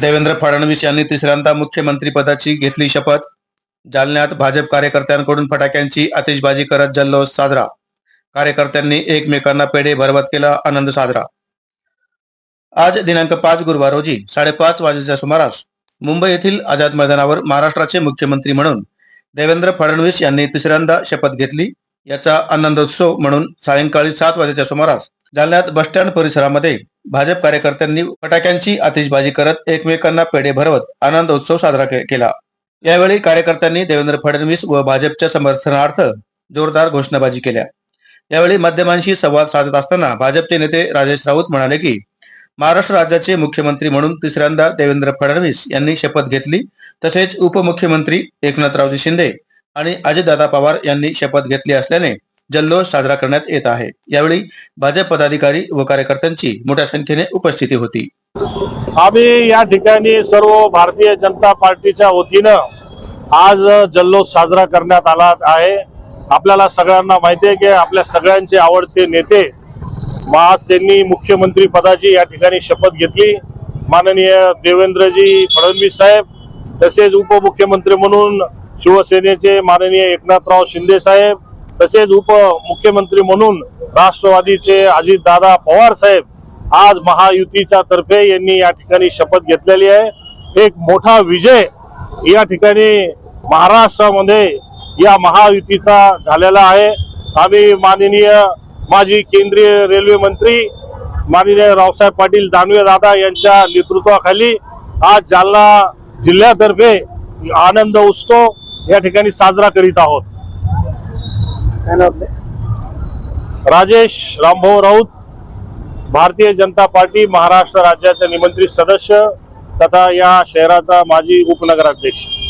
देवेंद्र फडणवीस यांनी तिसऱ्यांदा मुख्यमंत्रीपदाची घेतली शपथ. जालन्यात भाजप कार्यकर्त्यांकडून फटाक्यांची आतिषबाजी करत जल्लोष साजरा. कार्यकर्त्यांनी एकमेकांना पेढे भरवत केला आनंद साजरा. आज दिनांक पाच गुरुवार रोजी साडेपाच वाजेच्या सुमारास मुंबई येथील आझाद मैदानावर महाराष्ट्राचे मुख्यमंत्री म्हणून देवेंद्र फडणवीस यांनी तिसऱ्यांदा शपथ घेतली. याचा आनंदोत्सव म्हणून सायंकाळी सात वाजेच्या सुमारास जालन्यात बसस्टँड परिसरामध्ये भाजप कार्यकर्त्यांनी फटाक्यांची आतिषबाजी करत एकमेकांना पेढे भरवत आनंद उत्सव साजरा केला. यावेळी कार्यकर्त्यांनी देवेंद्र फडणवीस व भाजपच्या समर्थनार्थ जोरदार घोषणाबाजी केल्या. यावेळी माध्यमांशी संवाद साधत असताना भाजपचे नेते राजेश राऊत म्हणाले की महाराष्ट्र राज्याचे मुख्यमंत्री म्हणून तिसऱ्यांदा देवेंद्र फडणवीस यांनी शपथ घेतली तसेच उपमुख्यमंत्री एकनाथरावजी शिंदे आणि अजितदादा पवार यांनी शपथ घेतली असल्याने जल्लोष साजरा करण्यात येत आहे. यावेळी भाजप पदाधिकारी व कार्यकर्त्यांची मोठ्या संख्येने उपस्थिती होती. आम्ही या ठिकाणी सर्व भारतीय जनता पार्टीच्या वतीनं आज जल्लोष साजरा करण्यात आला आहे. आपल्याला सगळ्यांना माहिती आहे की आपल्या सगळ्यांचे आवडते नेते आज त्यांनी मुख्यमंत्री पदाची या ठिकाणी शपथ घेतली. माननीय देवेंद्रजी फडणवीस साहेब तसेच उपमुख्यमंत्री म्हणून शिवसेनेचे माननीय एकनाथराव शिंदे साहेब तसेच उपमुख्यमंत्री म्हणून राष्ट्रवादीचे अजितदादा पवार साहेब आज महायुतीच्या तर्फे यांनी या ठिकाणी शपथ घेतलेली आहे. एक मोठा विजय या ठिकाणी महाराष्ट्रामध्ये या महायुतीचा झालेला आहे. आम्ही माननीय माजी केंद्रीय रेल्वे मंत्री माननीय रावसाहेब पाटील दानवे दादा यांच्या नेतृत्वाखाली आज जालना जिल्ह्यातर्फे आनंद उत्सव या ठिकाणी साजरा करीत आहोत. राजेश रामभाऊ राऊत भारतीय जनता पार्टी महाराष्ट्र राज्याचे निमंत्रित सदस्य तथा या शहराचा माजी उपनगराध्यक्ष.